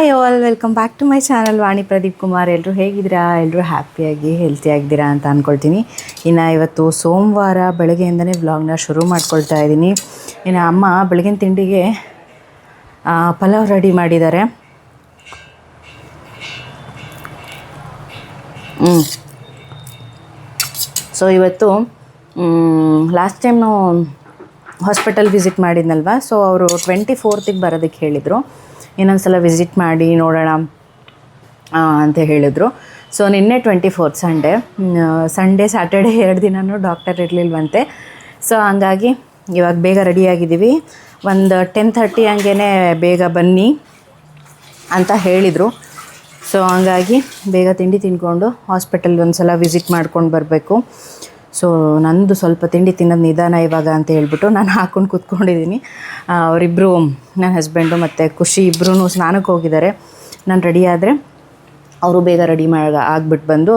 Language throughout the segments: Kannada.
Hi all welcome back to my channel Vani Pradeep Kumar ಎಲ್ಲರೂ ಹೇಗಿದ್ದೀರಾ? ಎಲ್ಲರೂ ಹ್ಯಾಪಿಯಾಗಿ ಹೆಲ್ತಿ ಆಗಿದ್ದೀರಾ ಅಂತ ಅಂದ್ಕೊಳ್ತೀನಿ ಇನ್ನು ಇವತ್ತು ಸೋಮವಾರ ಬೆಳಗ್ಗೆಯಿಂದನೇ ವ್ಲಾಗ್ನ ಶುರು ಮಾಡ್ಕೊಳ್ತಾ ಇದ್ದೀನಿ. ಇನ್ನು ಅಮ್ಮ ಬೆಳಗಿನ ತಿಂಡಿಗೆ ಪಲಾವ್ ರೆಡಿ ಮಾಡಿದ್ದಾರೆ. ಹ್ಞೂ ಸೊ ಇವತ್ತು ಲಾಸ್ಟ್ ಟೈಮ್ ನಾವು ಹಾಸ್ಪಿಟಲ್ ವಿಸಿಟ್ ಮಾಡಿದ್ನಲ್ವ? ಸೊ ಅವರು ಟ್ವೆಂಟಿ ಫೋರ್ತಿಗೆ ಬರೋದಕ್ಕೆ ಹೇಳಿದರು. ಇನ್ನೊಂದು ಸಲ ವಿಸಿಟ್ ಮಾಡಿ ನೋಡೋಣ ಅಂತ ಹೇಳಿದರು. ಸೊ ನಿನ್ನೆ twenty fourth Sunday Sunday Saturday ಎರಡು ದಿನವೂ ಡಾಕ್ಟರ್ ಇರಲಿಲ್ವಂತೆ. ಸೊ ಹಂಗಾಗಿ ಇವಾಗ ಬೇಗ ರೆಡಿಯಾಗಿದ್ದೀವಿ ಒಂದು ಟೆನ್ ಥರ್ಟಿ ಹಂಗೇ ಬೇಗ ಬನ್ನಿ ಅಂತ ಹೇಳಿದರು. ಸೊ ಹಂಗಾಗಿ ಬೇಗ ತಿಂಡಿ ತಿನ್ಕೊಂಡು ಹಾಸ್ಪಿಟಲ್ ಒಂದು ಸಲ ವಿಸಿಟ್ ಮಾಡ್ಕೊಂಡು ಬರಬೇಕು. ಸೊ ನಂದು ಸ್ವಲ್ಪ ತಿಂಡಿ ತಿನ್ನೋದು ನಿಧಾನ ಇವಾಗ ಅಂತ ಹೇಳ್ಬಿಟ್ಟು ನಾನು ಹಾಕೊಂಡು ಕೂತ್ಕೊಂಡಿದ್ದೀನಿ. ಅವರಿಬ್ಬರು ನನ್ನ ಹಸ್ಬೆಂಡು ಮತ್ತು ಖುಷಿ ಇಬ್ಬರೂ ಸ್ನಾನಕ್ಕೆ ಹೋಗಿದ್ದಾರೆ. ನಾನು ರೆಡಿ ಆದರೆ ಅವರು ಬೇಗ ರೆಡಿ ಮಾಡಿ ಆಗ್ಬಿಟ್ಟು ಬಂದು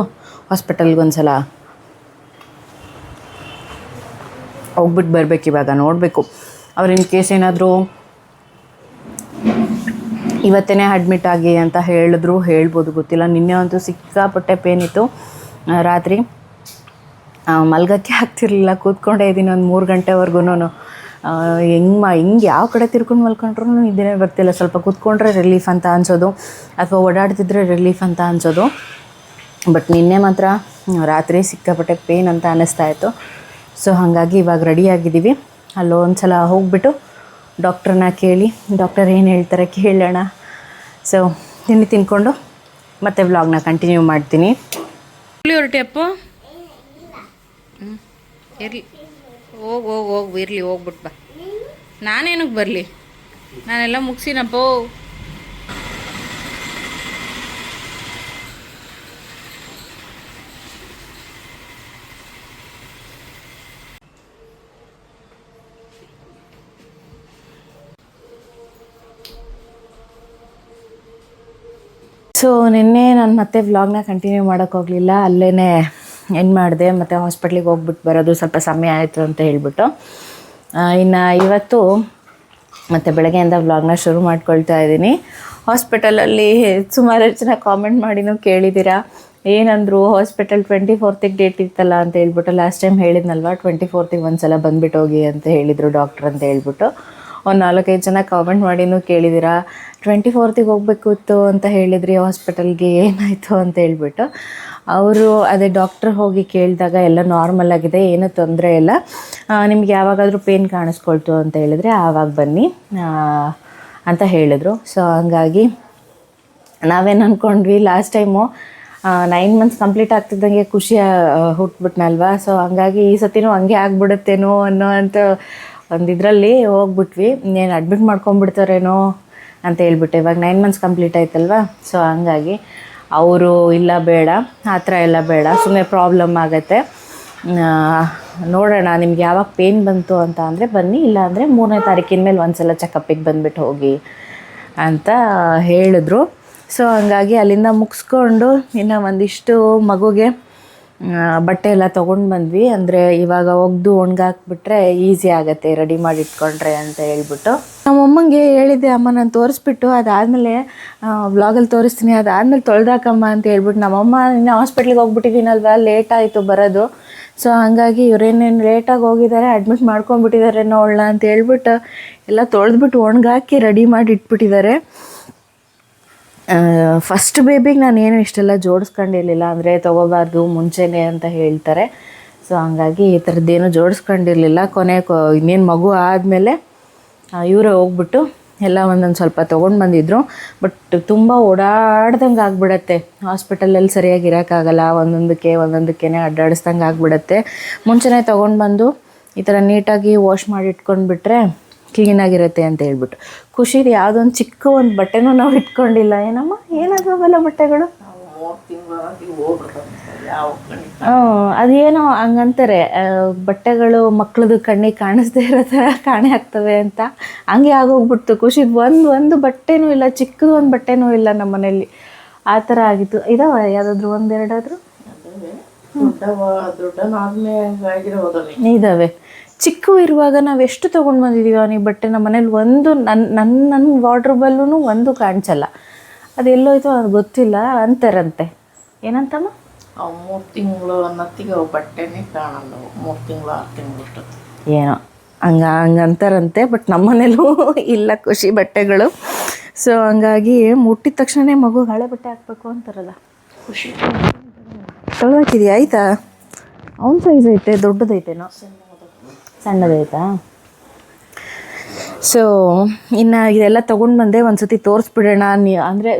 ಹಾಸ್ಪಿಟಲ್ಗೆ ಒಂದು ಸಲ ಹೋಗ್ಬಿಟ್ಟು ಬರಬೇಕು ಇವಾಗ, ನೋಡಬೇಕು. ಅವ್ರು ಇನ್ ಕೇಸ್ ಏನಾದರೂ ಇವತ್ತೇ ಅಡ್ಮಿಟ್ ಆಗಿ ಅಂತ ಹೇಳಿದ್ರು, ಹೇಳ್ಬೋದು, ಗೊತ್ತಿಲ್ಲ. ನಿನ್ನೆ ಅಂತೂ ಸಿಕ್ಕಾಪಟ್ಟೆ ಪೇನ್ ಇತ್ತು. ರಾತ್ರಿ ಮಲ್ಗಕ್ಕೆ ಆಗ್ತಿರ್ಲಿಲ್ಲ, ಕೂತ್ಕೊಂಡೇ ಇದ್ದೀನಿ ಒಂದು ಮೂರು ಗಂಟೆವರೆಗೂ ಹೆಂಗೆ ಮಾ ಹಿಂಗೆ ಯಾವ ಕಡೆ ತಿರ್ಕೊಂಡು ಮಲ್ಕೊಂಡ್ರು ಇದನ್ನೇ ಬರ್ತಿಲ್ಲ. ಸ್ವಲ್ಪ ಕೂತ್ಕೊಂಡ್ರೆ ರಿಲೀಫ್ ಅಂತ ಅನ್ಸೋದು, ಅಥವಾ ಓಡಾಡ್ತಿದ್ರೆ ರಿಲೀಫ್ ಅಂತ ಅನ್ಸೋದು. ಬಟ್ ನಿನ್ನೆ ಮಾತ್ರ ರಾತ್ರಿ ಸಿಕ್ಕಾಪಟ್ಟೆ ಪೇನ್ ಅಂತ ಅನ್ನಿಸ್ತಾ ಇತ್ತು. ಸೊ ಹಾಗಾಗಿ ಇವಾಗ ರೆಡಿಯಾಗಿದ್ದೀವಿ ಅಲ್ಲೊಂದು ಸಲ ಹೋಗ್ಬಿಟ್ಟು ಡಾಕ್ಟ್ರನ್ನ ಕೇಳಿ ಡಾಕ್ಟರ್ ಏನು ಹೇಳ್ತಾರೆ ಕೇಳೋಣ. ಸೊ ತಿಂಡಿ ತಿನ್ಕೊಂಡು ಮತ್ತೆ ವ್ಲಾಗ್ನ ಕಂಟಿನ್ಯೂ ಮಾಡ್ತೀನಿ. ಅಪ್ಪ. ಇರಲಿ. ಹೋಗಿ ಹೋಗಿ ಹೋಗಿ, ಇರಲಿ ಹೋಗ್ಬಿಟ್ಟು ಬಾ. ನಾನೇನಕ್ಕೆ ಬರಲಿ? ನಾನೆಲ್ಲ ಮುಗಿಸಿನಪ್ಪ. ಸೊ ನಿನ್ನೆ ನಾನು ಮತ್ತೆ ವ್ಲಾಗ್ನ ಕಂಟಿನ್ಯೂ ಮಾಡೋಕ್ಕೋಗಲಿಲ್ಲ ಅಲ್ಲೇ ಏನು ಮಾಡಿದೆ, ಮತ್ತು ಹಾಸ್ಪಿಟ್ಲಿಗೆ ಹೋಗ್ಬಿಟ್ಟು ಬರೋದು ಸ್ವಲ್ಪ ಸಮಯ ಆಯಿತು ಅಂತ ಹೇಳ್ಬಿಟ್ಟು ಇನ್ನು ಇವತ್ತು ಮತ್ತು ಬೆಳಗ್ಗೆಯಿಂದ ವ್ಲಾಗ್ನ ಶುರು ಮಾಡ್ಕೊಳ್ತಾ ಇದ್ದೀನಿ. ಹಾಸ್ಪಿಟಲಲ್ಲಿ ಸುಮಾರು ಜನ ಕಾಮೆಂಟ್ ಮಾಡಿನೂ ಕೇಳಿದ್ದೀರಾ ಏನಂದ್ರು ಹಾಸ್ಪಿಟಲ್ ಟ್ವೆಂಟಿ ಫೋರ್ತಿಗೆ ಡೇಟ್ ಇತ್ತಲ್ಲ ಅಂತ ಹೇಳ್ಬಿಟ್ಟು ಲಾಸ್ಟ್ ಟೈಮ್ ಹೇಳಿದ್ನಲ್ವ ಟ್ವೆಂಟಿ ಫೋರ್ತಿಗೆ ಒಂದು ಸಲ ಬಂದುಬಿಟ್ಟು ಹೋಗಿ ಅಂತ ಹೇಳಿದರು ಡಾಕ್ಟ್ರ್ ಅಂತ ಹೇಳ್ಬಿಟ್ಟು. ಒಂದು ನಾಲ್ಕೈದು ಜನ ಕಾಮೆಂಟ್ ಮಾಡಿನೂ ಕೇಳಿದ್ದೀರಾ ಟ್ವೆಂಟಿ ಫೋರ್ತಿಗೆ ಹೋಗ್ಬೇಕಿತ್ತು ಅಂತ ಹೇಳಿದ್ರಿ ಹಾಸ್ಪಿಟಲ್ಗೆ ಏನಾಯಿತು ಅಂತ ಹೇಳ್ಬಿಟ್ಟು. ಅವರು ಅದೇ ಡಾಕ್ಟ್ರ್ ಹೋಗಿ ಕೇಳಿದಾಗ ಎಲ್ಲ ನಾರ್ಮಲ್ ಆಗಿದೆ, ಏನೂ ತೊಂದರೆ ಇಲ್ಲ. ನಿಮ್ಗೆ ಯಾವಾಗಾದರೂ ಪೇನ್ ಕಾಣಿಸ್ಕೊಳ್ತು ಅಂತ ಹೇಳಿದ್ರೆ ಆವಾಗ ಬನ್ನಿ ಅಂತ ಹೇಳಿದರು. ಸೊ ಹಂಗಾಗಿ ನಾವೇನು ಅಂದ್ಕೊಂಡ್ವಿ last time nine months complete ಆಗ್ತಿದ್ದಂಗೆ ಖುಷಿ ಹುಟ್ಬಿಟ್ನಲ್ವಾ? ಸೊ ಹಂಗಾಗಿ ಈ ಸತಿನೂ ಹಂಗೆ ಆಗ್ಬಿಡುತ್ತೇನೋ ಅನ್ನೋ ಅಂತ ಒಂದು ಇದರಲ್ಲಿ ಹೋಗ್ಬಿಟ್ವಿ. ಏನು ಅಡ್ಮಿಟ್ ಮಾಡ್ಕೊಂಡ್ಬಿಡ್ತಾರೇನೋ ಅಂತ ಹೇಳ್ಬಿಟ್ಟು, ಇವಾಗ ನೈನ್ ಮಂತ್ಸ್ ಕಂಪ್ಲೀಟ್ ಆಯ್ತಲ್ವಾ? ಸೊ ಹಂಗಾಗಿ ಅವರು ಇಲ್ಲ, ಬೇಡ, ಆ ಥರ ಎಲ್ಲ ಬೇಡ ಸುಮ್ಮನೆ ಪ್ರಾಬ್ಲಮ್ ಆಗುತ್ತೆ. ನೋಡೋಣ, ನಿಮ್ಗೆ ಯಾವಾಗ ಪೇನ್ ಬಂತು ಅಂತ ಅಂದರೆ ಬನ್ನಿ, ಇಲ್ಲ ಅಂದರೆ ಮೂರನೇ ತಾರೀಕಿನ ಮೇಲೆ ಒಂದ್ಸಲ ಚೆಕಪ್ಪಿಗೆ ಬಂದುಬಿಟ್ಟು ಹೋಗಿ ಅಂತ ಹೇಳಿದ್ರು. ಸೊ ಹಂಗಾಗಿ ಅಲ್ಲಿಂದ ಮುಗಿಸ್ಕೊಂಡು ಇನ್ನು ಒಂದಿಷ್ಟು ಮಗುಗೆ ಬಟ್ಟೆ ಎಲ್ಲ ತೊಗೊಂಡು ಬಂದ್ವಿ. ಅಂದರೆ ಇವಾಗ ಒಗ್ದು, ಒಣಗಾಕ್ಬಿಟ್ರೆ ಈಸಿ ಆಗುತ್ತೆ ರೆಡಿ ಮಾಡಿ ಇಟ್ಕೊಂಡ್ರೆ ಅಂತ ಹೇಳ್ಬಿಟ್ಟು. ನಮ್ಮಮ್ಮಂಗೆ ಹೇಳಿದ್ದೆ, ಅಮ್ಮ, ನಾನು ತೋರಿಸ್ಬಿಟ್ಟು ಅದಾದಮೇಲೆ ವ್ಲಾಗಲ್ಲಿ ತೋರಿಸ್ತೀನಿ. ಅದಾದಮೇಲೆ ತೊಳೆದಾಕಮ್ಮ ಅಂತ ಹೇಳ್ಬಿಟ್ಟು ನಮ್ಮಮ್ಮ ಇನ್ನು ಹಾಸ್ಪಿಟ್ಲಿಗೆ ಹೋಗ್ಬಿಟ್ಟಿದ್ದೀನಲ್ವ ಲೇಟ್ ಆಯಿತು ಬರೋದು. ಸೊ ಹಾಗಾಗಿ ಇವರೇನೇನು ಲೇಟಾಗಿ ಹೋಗಿದ್ದಾರೆ ಅಡ್ಮಿಟ್ ಮಾಡ್ಕೊಂಡ್ಬಿಟ್ಟಿದ್ದಾರೆ ನೋಡೋಣ ಅಂತ ಹೇಳ್ಬಿಟ್ಟು, ಎಲ್ಲ ತೊಳೆದ್ಬಿಟ್ಟು ಒಣಗಾಕಿ ರೆಡಿ ಮಾಡಿ ಇಟ್ಬಿಟ್ಟಿದ್ದಾರೆ ಫಸ್ಟ್ ಬೇಬಿಗೆ ನಾನು ಏನು ಇಷ್ಟೆಲ್ಲ ಜೋಡಿಸ್ಕೊಂಡಿರಲಿಲ್ಲ ಅಂದರೆ ತೊಗೋಬಾರ್ದು, ಮುಂಚೆನೇ ಅಂತ ಹೇಳ್ತಾರೆ. ಸೊ ಹಂಗಾಗಿ ಈ ಥರದ್ದೇನು ಜೋಡಿಸ್ಕೊಂಡಿರಲಿಲ್ಲ ಕೊನೆ ಇನ್ನೇನು ಮಗು ಆದಮೇಲೆ ಇವರೇ ಹೋಗ್ಬಿಟ್ಟು ಎಲ್ಲ ಒಂದೊಂದು ಸ್ವಲ್ಪ ತೊಗೊಂಡು ಬಂದಿದ್ರು. ಬಟ್ ತುಂಬ ಓಡಾಡ್ದಂಗೆ ಆಗಿಬಿಡತ್ತೆ. ಹಾಸ್ಪಿಟಲಲ್ಲಿ ಸರಿಯಾಗಿ ಇರೋಕ್ಕಾಗಲ್ಲ. ಒಂದೊಂದಕ್ಕೆ ಒಂದೊಂದಕ್ಕೇ ಅಡ್ಡಾಡಿಸ್ದಂಗೆ ಆಗಿಬಿಡತ್ತೆ. ಮುಂಚೆನೇ ತೊಗೊಂಡು ಬಂದು ಈ ಥರ ನೀಟಾಗಿ ವಾಶ್ ಮಾಡಿ ಇಟ್ಕೊಂಡ್ಬಿಟ್ರೆ ಕ್ಲೀನಾಗಿರುತ್ತೆ ಅಂತ ಹೇಳ್ಬಿಟ್ಟು. ಖುಷಿದು ಯಾವುದೊಂದು ಚಿಕ್ಕ ಒಂದು ಬಟ್ಟೆನೂ ನಾವು ಇಟ್ಕೊಂಡಿಲ್ಲ. ಏನಮ್ಮ ಏನಾಗಲ್ಲ ಬಟ್ಟೆಗಳು? ಅದೇನೋ ಹಂಗಂತಾರೆ ಬಟ್ಟೆಗಳು ಮಕ್ಕಳದು ಕಣ್ಣಿಗೆ ಕಾಣಿಸ್ದೇ ಇರೋ ಥರ ಕಾಣೆ ಆಗ್ತವೆ ಅಂತ. ಹಂಗೆ ಆಗೋಗ್ಬಿಡ್ತು. ಖುಷಿದ್ ಒಂದು ಒಂದು ಬಟ್ಟೆನೂ ಇಲ್ಲ ಚಿಕ್ಕದು ಒಂದು ಬಟ್ಟೆನೂ ಇಲ್ಲ ನಮ್ಮ ಮನೇಲಿ ಆ ಥರ ಆಗಿತ್ತು. ಇದಾವ ಯಾವುದಾದ್ರು ಒಂದೆರಡಾದರೂ? ಇದಾವೆ. ಚಿಕ್ಕ ಇರುವಾಗ ನಾವು ಎಷ್ಟು ತೊಗೊಂಡು ಬಂದಿದ್ದೀವಿ ಅವನಿಗೆ ಬಟ್ಟೆ ನಮ್ಮ ಮನೇಲಿ ಒಂದು ನನ್ನ ನನ್ನ ನನ್ನ ವಾಡ್ರೋಬಲ್ಲೂ ಒಂದು ಕಾಣಿಸಲ್ಲ. ಅದು ಎಲ್ಲೋಯ್ತು ಅದು ಗೊತ್ತಿಲ್ಲ ಅಂತಾರಂತೆ. ಏನಂತಮ್ಮ? ಮೂರು ತಿಂಗಳು ಅನ್ನತ್ತಿಗೆ ಅವು ಬಟ್ಟೆನೇ ಕಾಣಲ್ಲ ಮೂರು ತಿಂಗಳು ಆರು ತಿಂಗಳು ಏನೋ ಹಂಗ ಹಂಗಂತಾರಂತೆ ಬಟ್ ನಮ್ಮನೇಲೂ ಇಲ್ಲ ಖುಷಿ ಬಟ್ಟೆಗಳು. ಸೊ ಹಂಗಾಗಿ ಮುಟ್ಟಿದ ತಕ್ಷಣನೇ ಮಗು ಹಳೆ ಬಟ್ಟೆ ಹಾಕ್ಬೇಕು ಅಂತಾರಲ್ಲ. ಖುಷಿ. ತೊಳ್ದಾಕಿದ್ಯಾ ಆಯ್ತಾ? ಅವ್ನ ಸೈಜ್ ಐತೆ ದೊಡ್ಡದೈತೇನೋ. ಸಣ್ಣದೈತಾ ಸೊ ಇನ್ನು ಇದೆಲ್ಲ ತೊಗೊಂಡು ಬಂದೆ ಒಂದು ಸತಿ ತೋರಿಸ್ಬಿಡೋಣ ನೀ, ಅಂದರೆ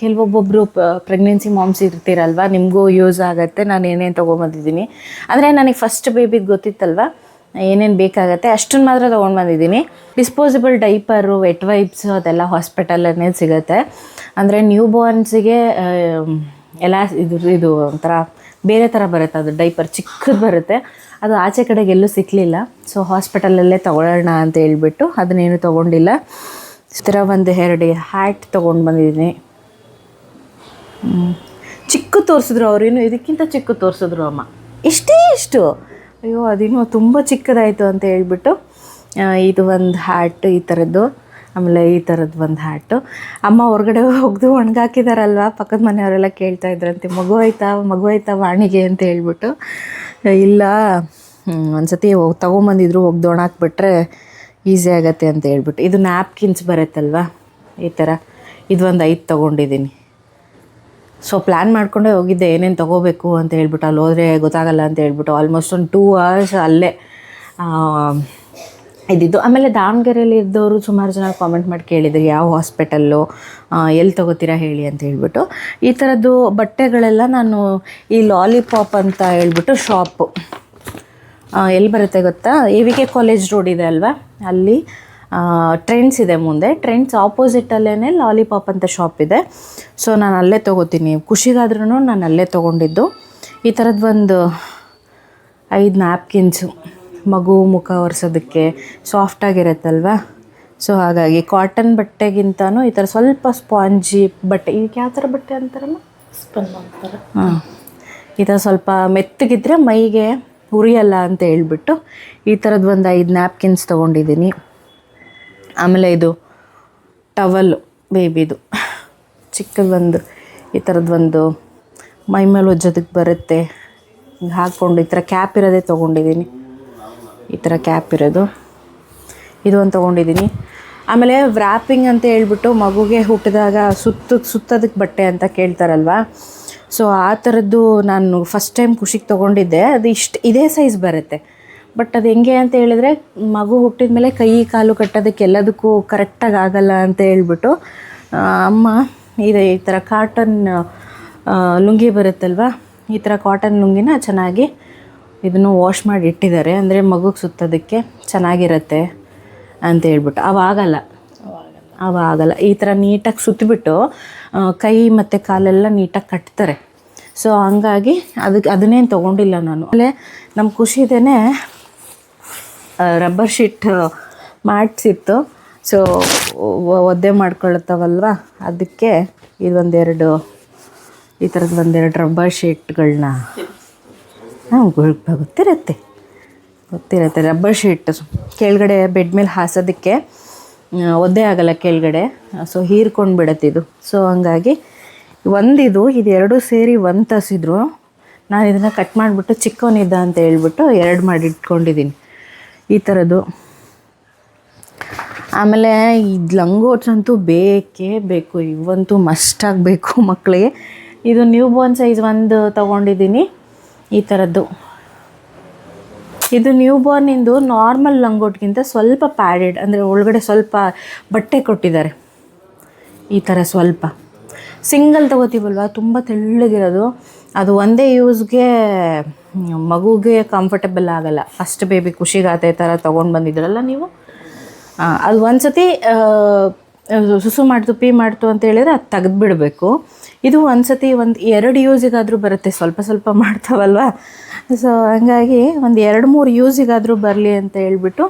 ಕೆಲವೊಬ್ಬೊಬ್ಬರು ಪ್ರೆಗ್ನೆನ್ಸಿ ಮಾಮ್ಸ್ ಇರ್ತೀರಲ್ವ, ನಿಮಗೂ ಯೂಸ್ ಆಗುತ್ತೆ, ನಾನು ಏನೇನು ತೊಗೊಂಬಂದಿದ್ದೀನಿ ಅಂದರೆ ನನಗೆ ಫಸ್ಟ್ ಬೇಬಿಗೆ ಗೊತ್ತಿತ್ತಲ್ವ, ಏನೇನು ಬೇಕಾಗತ್ತೆ ಅಷ್ಟನ್ನು ಮಾತ್ರ ತೊಗೊಂಡು ಬಂದಿದ್ದೀನಿ. ಡಿಸ್ಪೋಸಿಬಲ್ ಡೈಪರು ವೆಟ್ ವೈಪ್ಸ್ ಅದೆಲ್ಲ ಹಾಸ್ಪಿಟಲನ್ನೇ ಸಿಗುತ್ತೆ. ಅಂದರೆ ನ್ಯೂ ಬೋರ್ನ್ಸಿಗೆ ಎಲ್ಲ ಇದು ಇದು ಒಂಥರ ಬೇರೆ ಥರ ಬರುತ್ತೆ, ಅದು ಡೈಪರ್ ಚಿಕ್ಕದು ಬರುತ್ತೆ. ಅದು ಆಚೆ ಕಡೆಗೆ ಎಲ್ಲೂ ಸಿಕ್ಕಲಿಲ್ಲ ಸೊ ಹಾಸ್ಪಿಟಲಲ್ಲೇ ತೊಗೊಳ್ಳೋಣ ಅಂತ ಹೇಳ್ಬಿಟ್ಟು ಅದನ್ನೇನು ತೊಗೊಂಡಿಲ್ಲ. ಈ ಥರ ಒಂದು ಎರಡು ಹ್ಯಾಟ್ ತೊಗೊಂಡು ಬಂದಿದ್ದೀನಿ. ಚಿಕ್ಕ ತೋರಿಸಿದ್ರು ಅವ್ರೇನು ಇದಕ್ಕಿಂತ ಚಿಕ್ಕ ತೋರಿಸಿದ್ರು ಅಮ್ಮ. ಇಷ್ಟೇ ಇಷ್ಟು. ಅಯ್ಯೋ, ಅದಿನ್ನೂ ತುಂಬ ಚಿಕ್ಕದಾಯಿತು ಅಂತ ಹೇಳ್ಬಿಟ್ಟು ಇದು ಒಂದು ಹ್ಯಾಟ್ ಈ ಥರದ್ದು, ಆಮೇಲೆ ಈ ಥರದ್ದು ಒಂದು ಹ್ಯಾಟು ಅಮ್ಮ ಹೊರಗಡೆ ಹೋಗ್ದು ಒಣಗಾಕಿದಾರಲ್ವ? ಪಕ್ಕದ ಮನೆಯವರೆಲ್ಲ ಕೇಳ್ತಾ ಇದ್ರಂತೆ, ಮಗು ಆಯ್ತಾ? ಮಗು ಆಯ್ತಾ ವಾಣಿಗೆ? ಅಂತ ಹೇಳ್ಬಿಟ್ಟು. ಇಲ್ಲ. ಒಂದು ಸತಿ ತೊಗೊಂಬಂದಿದ್ರು, ಹೋಗಿ ಒಣಾಕ್ಬಿಟ್ರೆ ಈಸಿ ಆಗತ್ತೆ ಅಂತ ಹೇಳ್ಬಿಟ್ಟು. ಇದು ನ್ಯಾಪ್ಕಿನ್ಸ್ ಬರುತ್ತಲ್ವ? ಈ ಥರ ಇದು ಒಂದು ಐದು ತೊಗೊಂಡಿದ್ದೀನಿ ಸೊ ಪ್ಲ್ಯಾನ್ ಮಾಡಿಕೊಂಡೇ ಹೋಗಿದ್ದೆ. ಏನೇನು ತೊಗೋಬೇಕು ಅಂತ ಹೇಳ್ಬಿಟ್ಟು, ಅಲ್ಲಿ ಹೋದರೆ ಗೊತ್ತಾಗಲ್ಲ ಅಂತ ಹೇಳ್ಬಿಟ್ಟು ಆಲ್ಮೋಸ್ಟ್ ಒಂದು ಟೂ ಅವರ್ಸ್ ಅಲ್ಲೇ ಇದ್ದಿದ್ದು. ಆಮೇಲೆ ದಾವಣಗೆರೆಯಲ್ಲಿ ಇದ್ದವರು ಸುಮಾರು ಜನ ಕಾಮೆಂಟ್ ಮಾಡಿ ಕೇಳಿದ್ರು, ಯಾವ ಹಾಸ್ಪಿಟಲ್ಲು ಎಲ್ಲಿ ತೊಗೋತೀರಾ ಹೇಳಿ ಅಂತ ಹೇಳಿಬಿಟ್ಟು. ಈ ಥರದ್ದು ಬಟ್ಟೆಗಳೆಲ್ಲ ನಾನು ಈ ಲಾಲಿಪಾಪ್ ಅಂತ ಹೇಳ್ಬಿಟ್ಟು ಶಾಪು ಎಲ್ಲಿ ಬರುತ್ತೆ ಗೊತ್ತಾ? A V K college road ಇದೆ ಅಲ್ವಾ? ಅಲ್ಲಿ ಟ್ರೆಂಡ್ಸ್ ಇದೆ ಮುಂದೆ. ಟ್ರೆಂಡ್ಸ್ ಆಪೋಸಿಟಲ್ಲೇ ಲಾಲಿಪಾಪ್ ಅಂತ ಶಾಪ್ ಇದೆ. ಸೊ ನಾನು ಅಲ್ಲೇ ತೊಗೋತೀನಿ. ಖುಷಿಗಾದ್ರೂ ನಾನು ಅಲ್ಲೇ ತೊಗೊಂಡಿದ್ದು. ಈ ಥರದ್ದು ಒಂದು ಐದು ನ್ಯಾಪ್ಕಿನ್ಸು ಮಗು ಮುಖ ಒರೆಸೋದಕ್ಕೆ ಸಾಫ್ಟಾಗಿರುತ್ತಲ್ವ ಸೊ ಹಾಗಾಗಿ ಕಾಟನ್ ಬಟ್ಟೆಗಿಂತನೂ ಈ ಥರ ಸ್ವಲ್ಪ ಸ್ಪಾಂಜಿ ಬಟ್ಟೆ ಇದಕ್ಕೆ ಯಾವ ಥರ ಬಟ್ಟೆ ಅಂತಾರಲ್ಲ ಸ್ಪನ್ ಅಂತಾರೆ ಹಾಂ. ಈ ಥರ ಸ್ವಲ್ಪ ಮೆತ್ತಗಿದ್ರೆ ಮೈಗೆ ಉರಿಯಲ್ಲ ಅಂತ ಹೇಳ್ಬಿಟ್ಟು ಈ ಥರದ್ದು ಒಂದು ಐದು ನ್ಯಾಪ್ಕಿನ್ಸ್ ತೊಗೊಂಡಿದ್ದೀನಿ. ಆಮೇಲೆ ಇದು ಟವಲ್ಲು ಬೇಬಿದು ಚಿಕ್ಕದೊಂದು ಈ ಥರದ್ದೊಂದು ಒಂದು ಮೈ ಮೇಲೆ ಒಜ್ಜೋದಕ್ಕೆ ಬರುತ್ತೆ. ಹಾಕ್ಕೊಂಡು ಈ ಥರ ಕ್ಯಾಪ್ ಇರೋದೇ ತೊಗೊಂಡಿದ್ದೀನಿ. ಈ ಥರ ಕ್ಯಾಪ್ ಇರೋದು. ಇದು ಒಂದು ತೊಗೊಂಡಿದ್ದೀನಿ ಆಮೇಲೆ ವ್ರ್ಯಾಪಿಂಗ್ ಅಂತ ಹೇಳ್ಬಿಟ್ಟು ಮಗುಗೆ ಹುಟ್ಟಿದಾಗ ಸುತ್ತ ಸುತ್ತೋದಕ್ಕೆ ಬಟ್ಟೆ ಅಂತ ಕೇಳ್ತಾರಲ್ವ? ಸೊ ಆ ಥರದ್ದು ನಾನು ಫಸ್ಟ್ ಟೈಮ್ ಖುಷಿಗೆ ತೊಗೊಂಡಿದ್ದೆ. ಅದು ಇಷ್ಟು, ಇದೇ ಸೈಜ್ ಬರುತ್ತೆ. ಬಟ್ ಅದು ಹೆಂಗೆ ಅಂತ ಹೇಳಿದ್ರೆ, ಮಗು ಹುಟ್ಟಿದ ಮೇಲೆ ಕೈ, ಕಾಲು ಕಟ್ಟೋದಕ್ಕೆ ಎಲ್ಲದಕ್ಕೂ ಕರೆಕ್ಟಾಗಿ ಆಗಲ್ಲ ಅಂತ ಹೇಳ್ಬಿಟ್ಟು ಅಮ್ಮ ಇದು ಈ ಥರ ಕಾಟನ್ ಲುಂಗಿ ಬರುತ್ತಲ್ವ? ಈ ಥರ ಕಾಟನ್ ಲುಂಗಿನ ಚೆನ್ನಾಗಿ ಇದನ್ನು ವಾಶ್ ಮಾಡಿ ಇಟ್ಟಿದ್ದಾರೆ. ಅಂದರೆ ಮಗುಗೆ ಸುತ್ತೋದಕ್ಕೆ ಚೆನ್ನಾಗಿರತ್ತೆ ಅಂತ ಹೇಳ್ಬಿಟ್ಟು. ಅವಾಗಲ್ಲ ಅವಾಗಲ್ಲ ಈ ಥರ ನೀಟಾಗಿ ಸುತ್ತಿಬಿಟ್ಟು ಕೈ ಮತ್ತು ಕಾಲೆಲ್ಲ ನೀಟಾಗಿ ಕಟ್ತಾರೆ. ಸೊ ಹಂಗಾಗಿ ಅದಕ್ಕೆ ಅದನ್ನೇನು ತೊಗೊಂಡಿಲ್ಲ ನಾನು. ಆಮೇಲೆ ನಮ್ಮ ಖುಷಿದೇನೆ ರಬ್ಬರ್ ಶೀಟ್ ಮಾಡಿಸಿತ್ತು. ಸೊ ಒದ್ದೆ ಮಾಡ್ಕೊಳ್ತಾವಲ್ವ? ಅದಕ್ಕೆ ಇದೊಂದೆರಡು ಈ ಥರದ್ದು ಒಂದೆರಡು ರಬ್ಬರ್ ಶೀಟ್ಗಳನ್ನ ಹಾಂ ಗೊತ್ತಿರುತ್ತೆ. ಗೊತ್ತಿರುತ್ತೆ ರಬ್ಬರ್ ಶೀಟ್ ಕೆಳಗಡೆ ಬೆಡ್ ಮೇಲೆ ಹಾಸೋದಕ್ಕೆ ಒದ್ದೆ ಆಗಲ್ಲ ಕೆಳಗಡೆ. ಸೊ ಹೀರ್ಕೊಂಡು ಬಿಡತ್ತೆ ಇದು. ಸೊ ಹಂಗಾಗಿ ಒಂದಿದು ಇದೆರಡು ಸೇರಿ ಒಂದು ತಸಿದ್ರು ನಾನು ಇದನ್ನು ಕಟ್ ಮಾಡಿಬಿಟ್ಟು ಚಿಕ್ಕವನಿದ್ದ ಅಂತ ಹೇಳ್ಬಿಟ್ಟು ಎರಡು ಮಾಡಿ ಇಟ್ಕೊಂಡಿದ್ದೀನಿ ಈ ಥರದ್ದು ಆಮೇಲೆ ಇದು ಲಂಗೋಟ್ಸ್ ಅಂತೂ ಬೇಕೇ ಬೇಕು, ಇವಂತೂ ಮಸ್ಟ್ ಆಗಬೇಕು ಮಕ್ಕಳಿಗೆ ಇದು ನ್ಯೂ ಬೋರ್ನ್ ಸೈಜ್ ಒಂದು ತೊಗೊಂಡಿದ್ದೀನಿ ಈ ಥರದ್ದು ಇದು ನ್ಯೂ ಬಾರ್ನಿಂದು ನಾರ್ಮಲ್ ಲಂಗೋಟ್ಗಿಂತ ಸ್ವಲ್ಪ ಪ್ಯಾಡೆಡ್ ಅಂದರೆ ಒಳಗಡೆ ಸ್ವಲ್ಪ ಬಟ್ಟೆ ಕೊಟ್ಟಿದ್ದಾರೆ. ಈ ಥರ ಸ್ವಲ್ಪ. ಸಿಂಗಲ್ ತೊಗೋತೀವಲ್ವ? ತುಂಬ ತೆಳ್ಳಗಿರೋದು. ಅದು ಒಂದೇ ಯೂಸ್ಗೆ ಮಗುಗೆ ಕಂಫರ್ಟಬಲ್ ಆಗಲ್ಲ. ಫಸ್ಟ್ ಬೇಬಿ ಖುಷಿಗಾತೆ ಥರ ತೊಗೊಂಡು ಬಂದಿದ್ರಲ್ಲ ನೀವು? ಅದು ಒಂದು ಸತಿ ಸುಸು ಮಾಡ್ತು, ಪೀ ಮಾಡ್ತು ಅಂತ ಹೇಳಿದ್ರೆ ಅದು ತೆಗೆದ್ಬಿಡ್ಬೇಕು. ಇದು ಒಂದು ಸತಿ ಒಂದು ಎರಡು ಯೂಸಿಗಾದರೂ ಬರುತ್ತೆ, ಸ್ವಲ್ಪ ಸ್ವಲ್ಪ ಮಾಡ್ತಾವಲ್ವ? ಸೊ ಹಂಗಾಗಿ ಒಂದು ಎರಡು ಮೂರು ಯೂಸಿಗಾದರೂ ಬರಲಿ ಅಂತ ಹೇಳ್ಬಿಟ್ಟು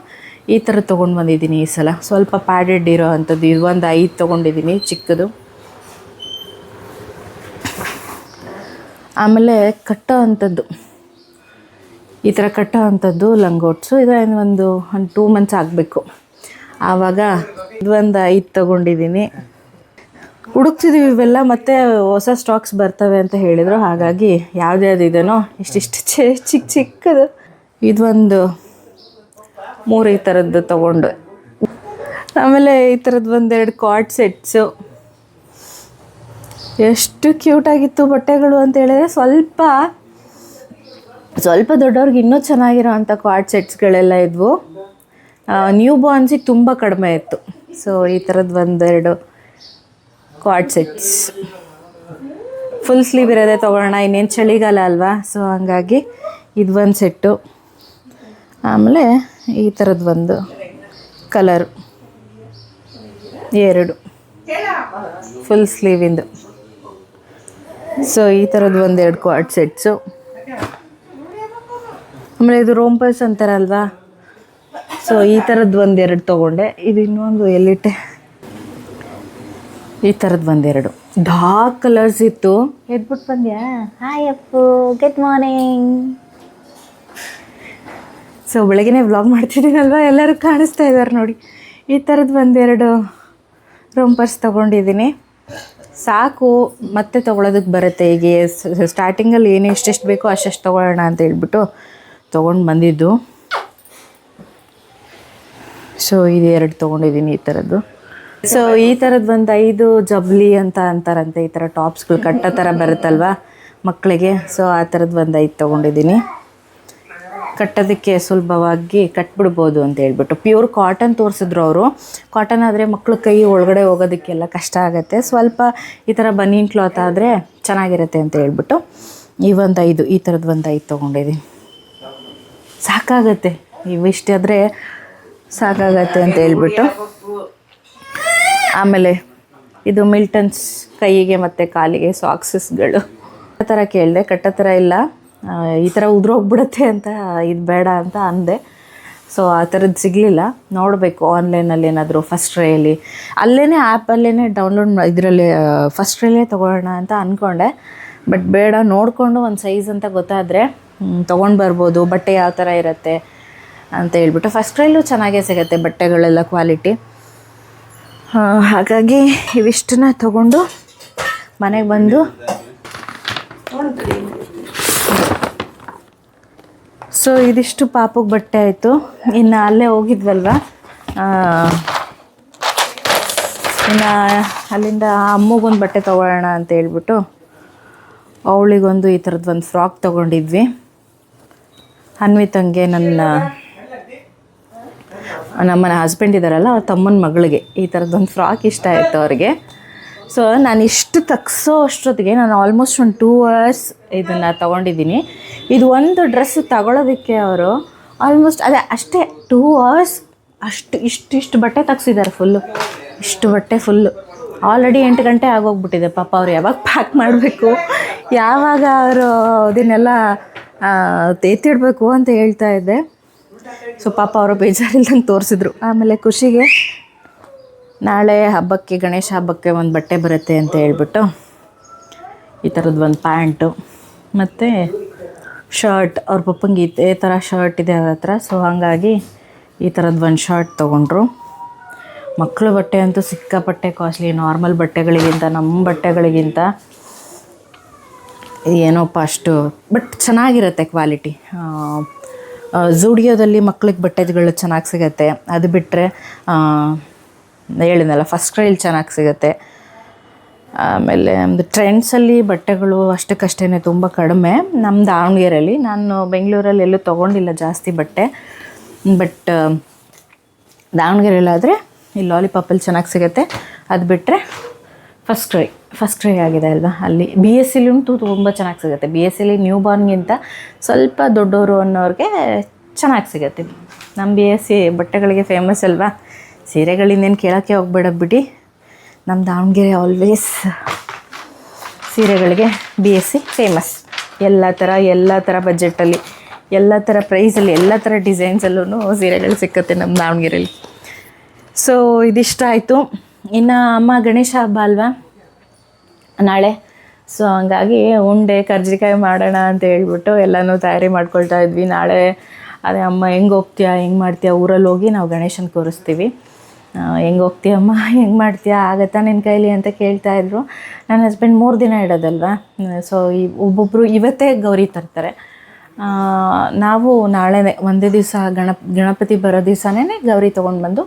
ಈ ಥರ ತೊಗೊಂಡು ಬಂದಿದ್ದೀನಿ ಈ ಸಲ. ಸ್ವಲ್ಪ ಪ್ಯಾಡೆಡ್ ಇರೋ ಅಂಥದ್ದು, ಇದು ಒಂದು ಐದು ತೊಗೊಂಡಿದ್ದೀನಿ, ಚಿಕ್ಕದು. ಆಮೇಲೆ ಕಟ್ಟೋ ಅಂಥದ್ದು. ಈ ಥರ ಕಟ್ಟೋ ಅಂಥದ್ದು ಲಂಗೋಟ್ಸು. ಇದು ಒಂದು ಒಂದು ಟೂ ಮಂತ್ಸ್ ಆಗಬೇಕು. ಆವಾಗ ಇದೊಂದು ಐದು ತೊಗೊಂಡಿದ್ದೀನಿ ಹುಡುಕ್ತಿದ್ದೀವಿ ಇವೆಲ್ಲ, ಮತ್ತೆ ಹೊಸ ಸ್ಟಾಕ್ಸ್ ಬರ್ತವೆ ಅಂತ ಹೇಳಿದರು. ಹಾಗಾಗಿ ಯಾವ್ದ್ಯಾವ್ದು ಇದೇನೋ ಇಷ್ಟಿಷ್ಟು ಚಿಕ್ಕ ಚಿಕ್ಕದು. ಇದೊಂದು ಮೂರು ಈ ಥರದ್ದು ತಗೊಂಡು. ಆಮೇಲೆ ಈ ಥರದ್ದು ಒಂದೆರಡು ಕಾರ್ಡ್ ಸೆಟ್ಸು ಎಷ್ಟು ಕ್ಯೂಟಾಗಿತ್ತು ಬಟ್ಟೆಗಳು ಅಂತ ಹೇಳಿದ್ರೆ ಸ್ವಲ್ಪ ಸ್ವಲ್ಪ ದೊಡ್ಡವ್ರಿಗೆ ಇನ್ನೂ ಚೆನ್ನಾಗಿರೋ ಅಂಥ ಕ್ವಾಡ್ ಸೆಟ್ಸ್ಗಳೆಲ್ಲ ಇದ್ವು. ನ್ಯೂ ಬಾರ್ನ್ಸಿಗೆ ತುಂಬ ಕಡಿಮೆ ಇತ್ತು. ಸೊ ಈ ಥರದ್ದು ಒಂದೆರಡು ಕ್ವಾಡ್ ಸೆಟ್ಸ್ ಫುಲ್ ಸ್ಲೀವ್ ಇರೋದೇ ತೊಗೊಳ್ಳೋಣ ಇನ್ನೇನು ಚಳಿಗಾಲ ಅಲ್ವಾ? ಸೊ ಹಂಗಾಗಿ ಇದು ಒಂದು ಸೆಟ್ಟು ಆಮೇಲೆ ಈ ಥರದ್ದು ಒಂದು ಕಲರ್ ಎರಡು. ಫುಲ್ ಸ್ಲೀವಿಂದು ಸೊ ಈ ಥರದ್ದು ಒಂದೆರಡು ಕ್ವಾಡ್ ಸೆಟ್ಸು ಆಮೇಲೆ ಇದು ರೋಂಪಲ್ಸ್ ಅಂತಾರಲ್ವಾ? ಸೊ ಈ ಥರದ್ದು ಒಂದೆರಡು ತೊಗೊಂಡೆ. ಇದು ಇನ್ನೊಂದು ಎಲ್ಲಿಟ್ಟೆ? ಈ ಥರದ್ದು ಒಂದೆರಡು. ಡಾರ್ಕ್ ಕಲರ್ಸ್ ಇತ್ತು. ಎದ್ಬಿಟ್ಟು ಬಂದ್ಯಾ? Hi Appu. Good morning so ಬೆಳಗ್ಗೆ ವ್ಲಾಗ್ ಮಾಡ್ತಿದ್ದೀನಲ್ವ? ಎಲ್ಲರೂ ಕಾಣಿಸ್ತಾ ಇದ್ದಾರೆ ನೋಡಿ. ಈ ಥರದ್ದು ಒಂದೆರಡು ರೋಂಪರ್ಸ್ ತೊಗೊಂಡಿದ್ದೀನಿ. ಸಾಕು ಮತ್ತೆ ತೊಗೊಳೋದಕ್ಕೆ ಬರುತ್ತೆ. ಈಗ ಸ್ಟಾರ್ಟಿಂಗಲ್ಲಿ ಏನು ಎಷ್ಟೆಷ್ಟು ಬೇಕೋ ಅಷ್ಟೆಷ್ಟು ತೊಗೊಳ್ಳೋಣ ಅಂತ ಹೇಳ್ಬಿಟ್ಟು ತೊಗೊಂಡು ಬಂದಿದ್ದು. ಸೊ ಇದು ಎರಡು ತೊಗೊಂಡಿದ್ದೀನಿ ಈ ಥರದ್ದು. ಸೊ ಈ ಥರದ್ದು ಒಂದು ಐದು ಜಬ್ಲಿ ಅಂತ ಅಂತಾರಂತೆ, ಈ ಥರ ಟಾಪ್ಸ್ಗಳು ಕಟ್ಟೋ ಥರ ಬರುತ್ತಲ್ವಾ ಮಕ್ಕಳಿಗೆ? ಸೊ ಆ ಥರದ್ದು ಒಂದು ಐದು ತೊಗೊಂಡಿದ್ದೀನಿ. ಕಟ್ಟೋದಕ್ಕೆ ಸುಲಭವಾಗಿ ಕಟ್ಬಿಡ್ಬೋದು ಅಂತ ಹೇಳ್ಬಿಟ್ಟು. ಪ್ಯೂರ್ ಕಾಟನ್ ತೋರಿಸಿದ್ರು ಅವರು. ಕಾಟನ್ ಆದರೆ ಮಕ್ಳ ಕೈ ಒಳಗಡೆ ಹೋಗೋದಕ್ಕೆಲ್ಲ ಕಷ್ಟ ಆಗುತ್ತೆ. ಸ್ವಲ್ಪ ಈ ಥರ ಬನೀನ್ ಕ್ಲಾತ್ ಆದರೆ ಚೆನ್ನಾಗಿರುತ್ತೆ ಅಂತ ಹೇಳ್ಬಿಟ್ಟು ಈ ಒಂದು ಐದು, ಈ ಥರದ್ದು ಒಂದು ಐದು ತೊಗೊಂಡಿದ್ದೀನಿ. ಸಾಕಾಗತ್ತೆ. ಇವಿಷ್ಟಾದರೆ ಸಾಕಾಗತ್ತೆ ಅಂತ ಹೇಳ್ಬಿಟ್ಟು. ಆಮೇಲೆ ಇದು ಮಿಲ್ಟನ್ಸ್ ಕೈಗೆ ಮತ್ತು ಕಾಲಿಗೆ ಸಾಕ್ಸಸ್ಗಳು. ಆ ಥರ ಕೇಳಿದೆ, ಕಟ್ಟೋ ಥರ ಇಲ್ಲ. ಈ ಥರ ಉದುರೋಗ್ಬಿಡುತ್ತೆ ಅಂತ ಇದು ಬೇಡ ಅಂತ ಅಂದೆ. ಸೊ ಆ ಥರದ್ದು ಸಿಗಲಿಲ್ಲ. ನೋಡಬೇಕು ಆನ್ಲೈನಲ್ಲಿ ಏನಾದರೂ ಫಸ್ಟ್ ಟ್ರೈಯಲ್ಲಿ ಅಲ್ಲೇ ಆ್ಯಪಲ್ಲೇ ಡೌನ್ಲೋಡ್ ಇದರಲ್ಲಿ ಫಸ್ಟ್ ಟ್ರೈಲೇ ತೊಗೊಳ್ಳೋಣ ಅಂತ ಅಂದ್ಕೊಂಡೆ ಬಟ್ ಬೇಡ, ನೋಡಿಕೊಂಡು ಒಂದು ಸೈಜ್ ಅಂತ ಗೊತ್ತಾದರೆ ತೊಗೊಂಡು ಬರ್ಬೋದು. ಬಟ್ಟೆ ಯಾವ ಥರ ಇರುತ್ತೆ ಅಂತ ಹೇಳ್ಬಿಟ್ಟು ಫಸ್ಟ್ ಟ್ರೈಲು ಚೆನ್ನಾಗೇ ಸಿಗುತ್ತೆ ಬಟ್ಟೆಗಳೆಲ್ಲ ಕ್ವಾಲಿಟಿ ಹಾಗಾಗಿ ಇವಿಷ್ಟನ್ನ ತಗೊಂಡು ಮನೆಗೆ ಬಂದು ಸೊ ಇದಿಷ್ಟು ಪಾಪಗೆ ಬಟ್ಟೆ ಆಯಿತು. ಇನ್ನು ಅಲ್ಲೇ ಹೋಗಿದ್ವಲ್ವ? ಇನ್ನು ಅಲ್ಲಿಂದ ಅಮ್ಮಗೊಂದು ಬಟ್ಟೆ ತೊಗೊಳ್ಳೋಣ ಅಂತ ಹೇಳ್ಬಿಟ್ಟು ಅವಳಿಗೊಂದು ಈ ಥರದ್ದು ಒಂದು ಫ್ರಾಕ್ ತೊಗೊಂಡಿದ್ವಿ. ಅನ್ವಿತಂಗೆ ನನ್ನ ನಮ್ಮನ ಹಸ್ಬೆಂಡ್ ಇದ್ದಾರಲ್ಲ ಅವ್ರ ತಮ್ಮನ ಮಗಳಿಗೆ. ಈ ಥರದ್ದೊಂದು ಫ್ರಾಕ್ ಇಷ್ಟ ಆಯಿತು ಅವ್ರಿಗೆ. ಸೊ ನಾನು ಇಷ್ಟು ತಗ್ಸೋ ಅಷ್ಟೊತ್ತಿಗೆ ನಾನು ಆಲ್ಮೋಸ್ಟ್ ಒಂದು ಟೂ ಅವರ್ಸ್ ಇದನ್ನು ತೊಗೊಂಡಿದ್ದೀನಿ. ಇದು ಒಂದು ಡ್ರೆಸ್ ತಗೊಳ್ಳೋದಕ್ಕೆ ಅವರು ಆಲ್ಮೋಸ್ಟ್ ಅದೇ ಅಷ್ಟೇ ಟೂ ಅವರ್ಸ್ ಅಷ್ಟು ಇಷ್ಟು ಇಷ್ಟು ಬಟ್ಟೆ ತೆಗ್ಸಿದ್ದಾರೆ ಫುಲ್ಲು ಇಷ್ಟು ಬಟ್ಟೆ ಫುಲ್ಲು ಆಲ್ರೆಡಿ ಎಂಟು ಗಂಟೆ ಆಗೋಗ್ಬಿಟ್ಟಿದೆ ಪಾಪ ಅವ್ರು ಯಾವಾಗ ಪ್ಯಾಕ್ ಮಾಡಬೇಕು, ಯಾವಾಗ ಅವರು ಅದನ್ನೆಲ್ಲ ಎತ್ತಿಡಬೇಕು ಅಂತ ಹೇಳ್ತಾ ಇದ್ದೆ. ಸೊ ಪಾಪ ಅವರು ಬೇಜಾರಿಲ್ದಂಗೆ ತೋರಿಸಿದ್ರು. ಆಮೇಲೆ ಖುಷಿಗೆ ನಾಳೆ ಹಬ್ಬಕ್ಕೆ, ಗಣೇಶ ಹಬ್ಬಕ್ಕೆ ಒಂದು ಬಟ್ಟೆ ಬರುತ್ತೆ ಅಂತ ಹೇಳ್ಬಿಟ್ಟು ಈ ಥರದ್ದು ಒಂದು ಪ್ಯಾಂಟು ಮತ್ತು ಶರ್ಟ್, ಅವ್ರ ಪಪ್ಪಂಗೆ ಇದೇ ಥರ ಶರ್ಟ್ ಇದೆ ಅವ್ರ ಹತ್ರ. ಸೊ ಹಾಗಾಗಿ ಈ ಥರದ್ದು ಒಂದು ಶರ್ಟ್ ತೊಗೊಂಡ್ರು. ಮಕ್ಕಳು ಬಟ್ಟೆ ಅಂತೂ ಸಿಕ್ಕಾಪಟ್ಟೆ ಕಾಸ್ಟ್ಲಿ. ನಾರ್ಮಲ್ ಬಟ್ಟೆಗಳಿಗಿಂತ ನಮ್ಮ ಬಟ್ಟೆಗಳಿಗಿಂತ ಏನೋಪ್ಪ ಅಷ್ಟು, ಬಟ್ ಚೆನ್ನಾಗಿರುತ್ತೆ ಕ್ವಾಲಿಟಿ. ಝೂಡಿಯೋದಲ್ಲಿ ಮಕ್ಳಿಗೆ ಬಟ್ಟೆಗಳು ಚೆನ್ನಾಗಿ ಸಿಗುತ್ತೆ. ಅದು ಬಿಟ್ಟರೆ ಹೇಳಿದ್ನಲ್ಲ ಫಸ್ಟ್ ಕ್ರೈಲಿ ಚೆನ್ನಾಗಿ ಸಿಗುತ್ತೆ. ಆಮೇಲೆ ಒಂದು ಟ್ರೆಂಡ್ಸಲ್ಲಿ ಬಟ್ಟೆಗಳು ಅಷ್ಟಕ್ಕಷ್ಟೇ ತುಂಬ ಕಡಿಮೆ. ನಮ್ಮ ದಾವಣಗೆರೆಯಲ್ಲಿ ನಾನು ಬೆಂಗಳೂರಲ್ಲಿ ಎಲ್ಲೂ ತೊಗೊಂಡಿಲ್ಲ ಜಾಸ್ತಿ ಬಟ್ಟೆ. ಬಟ್ ದಾವಣಗೆರೆಯಲ್ಲಾದರೆ ಈ ಲಾಲಿಪಾಪಲ್ಲಿ ಚೆನ್ನಾಗಿ ಸಿಗುತ್ತೆ. ಅದು ಬಿಟ್ಟರೆ ಫಸ್ಟ್ ಕ್ರೈ ಫಸ್ಟ್ ಕ್ರೈ ಆಗಿದೆ ಅಲ್ವಾ? ಅಲ್ಲಿ ಬಿ ಎಸ್ ಸಿಲಂತೂ ತುಂಬ ಚೆನ್ನಾಗಿ ಸಿಗುತ್ತೆ. ಬಿ ಎಸ್ ಸಿಲಿ ನ್ಯೂ ಬಾರ್ನ್ಗಿಂತ ಸ್ವಲ್ಪ ದೊಡ್ಡವರು ಅನ್ನೋರಿಗೆ ಚೆನ್ನಾಗಿ ಸಿಗುತ್ತೆ. ನಮ್ಮ ಬಿ ಎಸ್ ಸಿ ಬಟ್ಟೆಗಳಿಗೆ ಫೇಮಸ್ ಅಲ್ವಾ? ಸೀರೆಗಳಿಂದೇನು ಕೇಳೋಕ್ಕೆ ಹೋಗ್ಬೇಡ ಬಿಡಿ. ನಮ್ಮ ದಾವಣಗೆರೆ ಆಲ್ವೇಸ್ ಸೀರೆಗಳಿಗೆ ಬಿ ಎಸ್ ಸಿ ಫೇಮಸ್ ಎಲ್ಲ ಥರ ಎಲ್ಲ ಥರ ಬಜೆಟಲ್ಲಿ ಎಲ್ಲ ಥರ ಪ್ರೈಸಲ್ಲಿ ಎಲ್ಲ ಥರ ಡಿಸೈನ್ಸಲ್ಲೂ ಸೀರೆಗಳು ಸಿಕ್ಕತ್ತೆ ನಮ್ಮ ದಾವಣಗೆರೆಯಲ್ಲಿ ಸೊ ಇದಿಷ್ಟ ಆಯಿತು ಇನ್ನು ಅಮ್ಮ ಗಣೇಶ ಹಬ್ಬ ಅಲ್ವಾ? ನಾಳೆ. ಸೊ ಹಂಗಾಗಿ ಉಂಡೆ, ಕರ್ಜಿಕಾಯಿ ಮಾಡೋಣ ಅಂತ ಹೇಳ್ಬಿಟ್ಟು ಎಲ್ಲನೂ ತಯಾರಿ ಮಾಡ್ಕೊಳ್ತಾ ಇದ್ವಿ. ನಾಳೆ ಅದೇ ಅಮ್ಮ ಹೆಂಗೆ ಹೋಗ್ತೀಯಾ, ಹೆಂಗೆ ಮಾಡ್ತೀಯಾ, ಊರಲ್ಲಿ ಹೋಗಿ ನಾವು ಗಣೇಶನ ಕೂರಿಸ್ತೀವಿ. ಹೆಂಗೆ ಹೋಗ್ತೀಯಮ್ಮ ಹೆಂಗೆ ಮಾಡ್ತೀಯಾ, ಆಗತ್ತಾ ನಿನ್ನ ಕೈಲಿ ಅಂತ ಕೇಳ್ತಾ ಇದ್ರು. ನನ್ನ ಹಸ್ಬೆಂಡ್ ಮೂರು ದಿನ ಇಡೋದಲ್ವಾ? ಸೊ ಈ ಒಬ್ಬೊಬ್ಬರು ಇವತ್ತೇ ಗೌರಿ ತರ್ತಾರೆ. ನಾವು ನಾಳೆನೇ, ಒಂದೇ ದಿವಸ ಗಣಪ, ಗಣಪತಿ ಬರೋ ದಿವಸನೇ ಗೌರಿ ತೊಗೊಂಡು ಬಂದು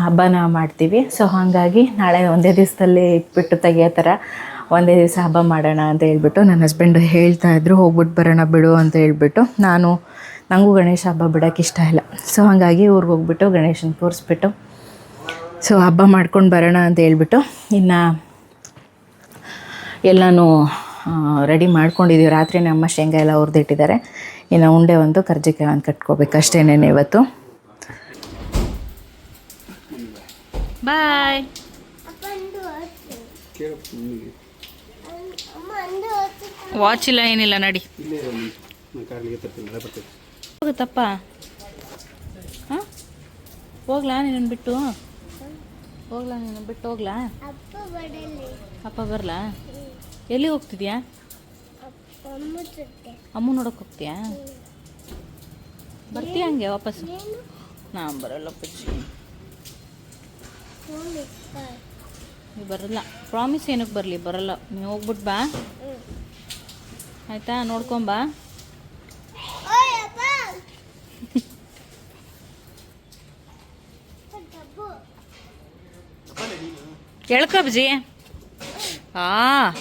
ಹಬ್ಬನ ಮಾಡ್ತೀವಿ. ಸೊ ಹಾಗಾಗಿ ನಾಳೆ ಒಂದೇ ದಿವಸದಲ್ಲಿ ಇಟ್ಬಿಟ್ಟು ತೆಗಿಯೋ ಥರ ಒಂದೇ ದಿವಸ ಹಬ್ಬ ಮಾಡೋಣ ಅಂತ ಹೇಳ್ಬಿಟ್ಟು ನನ್ನ ಹಸ್ಬೆಂಡ್ ಹೇಳ್ತಾ ಇದ್ರು ಹೋಗ್ಬಿಟ್ಟು ಬರೋಣ ಬಿಡು ಅಂತ ಹೇಳ್ಬಿಟ್ಟು. ನಾನು ನನಗೂ ಗಣೇಶ ಹಬ್ಬ ಬಿಡೋಕ್ಕೆ ಇಷ್ಟ ಇಲ್ಲ. ಸೊ ಹಾಗಾಗಿ ಊರಿಗೆ ಹೋಗ್ಬಿಟ್ಟು ಗಣೇಶನ ಕೂರಿಸ್ಬಿಟ್ಟು ಸೊ ಹಬ್ಬ ಮಾಡ್ಕೊಂಡು ಬರೋಣ ಅಂತ ಹೇಳ್ಬಿಟ್ಟು ಇನ್ನು ಎಲ್ಲನೂ ರೆಡಿ ಮಾಡ್ಕೊಂಡಿದ್ದೀವಿ ರಾತ್ರಿ ನಮ್ಮ ಶೇಂಗಾ ಎಲ್ಲ ಹುರಿದಿಟ್ಟಿದ್ದಾರೆ. ಇನ್ನು ಉಂಡೆ ಒಂದು ಕರ್ಜಿಕಾಯಿ ಒಂದು ಕಟ್ಕೋಬೇಕು ಅಷ್ಟೇನೇ ಇವತ್ತು. ಬಾಯ್. ವಾಚ್ ಇಲ್ಲ, ಏನಿಲ್ಲ, ನಡಿ. ಹೋಗುತ್ತಪ್ಪ. ಹಾಂ? ಹೋಗ್ಲಾ ನಿನ್ನ ಬಿಟ್ಟು? ಹೋಗ್ಲಾ ನೀನು ಬಿಟ್ಟು ಹೋಗ್ಲಾ? ಅಪ್ಪ ಬರಲಾ? ಎಲ್ಲಿ ಹೋಗ್ತಿದ್ಯಾ? ಅಮ್ಮ ನೋಡೋಕೆ ಹೋಗ್ತೀಯಾ? ಬರ್ತೀಯ ಹಂಗೆ ವಾಪಸ್ಸು? ನಾ ಬರಲ್ಲ ನೀವು ಬರಲ್ಲ. ಪ್ರಾಮಿಸ್ ಏನಕ್ಕೆ ಬರಲಿ? ಬರಲ್ಲ. ನೀವು ಹೋಗ್ಬಿಟ್ಟು ಬಾ. ಆಯ್ತಾ? ನೋಡ್ಕೊಂಬಾ ಎಳ್ಕೊ ಬಜ್ಜಿ ಆ.